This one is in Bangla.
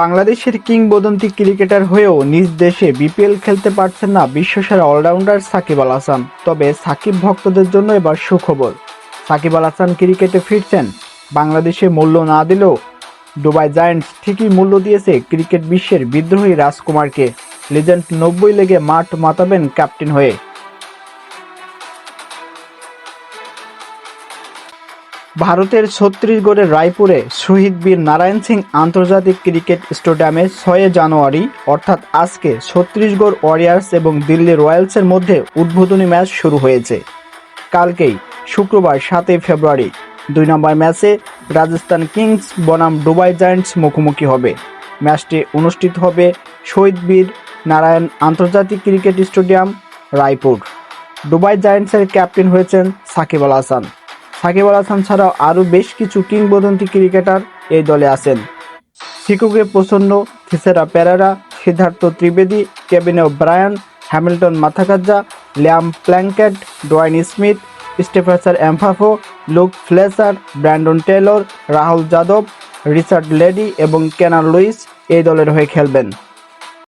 বাংলাদেশের কিংবদন্তি ক্রিকেটার হয়েও নিজ দেশে বিপিএল খেলতে পারছেন না বিশ্বসেরা অলরাউন্ডার সাকিব আল হাসান। তবে সাকিব ভক্তদের জন্য এবার সুখবর। সাকিব আল হাসান ক্রিকেটে ফিরছেন। বাংলাদেশে মূল্য না দিলেও দুবাই জায়ান্টস ঠিকই মূল্য দিয়েছে ক্রিকেট বিশ্বের বিদ্রোহী রাজকুমারকে। লিজেন্ড নব্বই লেগে মাঠ মাতাবেন ক্যাপ্টেন হয়ে। ভারতের ছত্তিশগড়ের রায়পুরে শহীদ বীর নারায়ণ সিং আন্তর্জাতিক ক্রিকেট স্টেডিয়ামে ছয় জানুয়ারি, অর্থাৎ আজকে ছত্তিশগড় ওয়ারিয়ার্স এবং দিল্লি রয়্যালসের মধ্যে উদ্বোধনী ম্যাচ শুরু হয়েছে। কালকেই, শুক্রবার সাতই ফেব্রুয়ারি, দুই নম্বর ম্যাচে রাজস্থান কিংস বনাম দুবাই জায়ান্টস মুখোমুখি হবে। ম্যাচটি অনুষ্ঠিত হবে শহীদ বীর নারায়ণ আন্তর্জাতিক ক্রিকেট স্টেডিয়াম, রায়পুর। দুবাই জায়ান্টসের ক্যাপ্টেন হয়েছেন সাকিব আল হাসান। সাকিব আল হাসান ছাড়াও আরও বেশ কিছু কিংবদন্তি ক্রিকেটার এই দলে আছেন। সিকুকে প্রসন্ন থিসেরা পেরেরা, সিদ্ধার্থ ত্রিবেদী কেবিনে Brian Hamilton Masakadza, Liam Plunkett, Dwayne Smith, স্টেফাসার Mpofu, Luke Fletcher, Brandon Taylor, Rahul Yadav, Richard Levi এবং কেনার লুইস এই দলের হয়ে খেলবেন।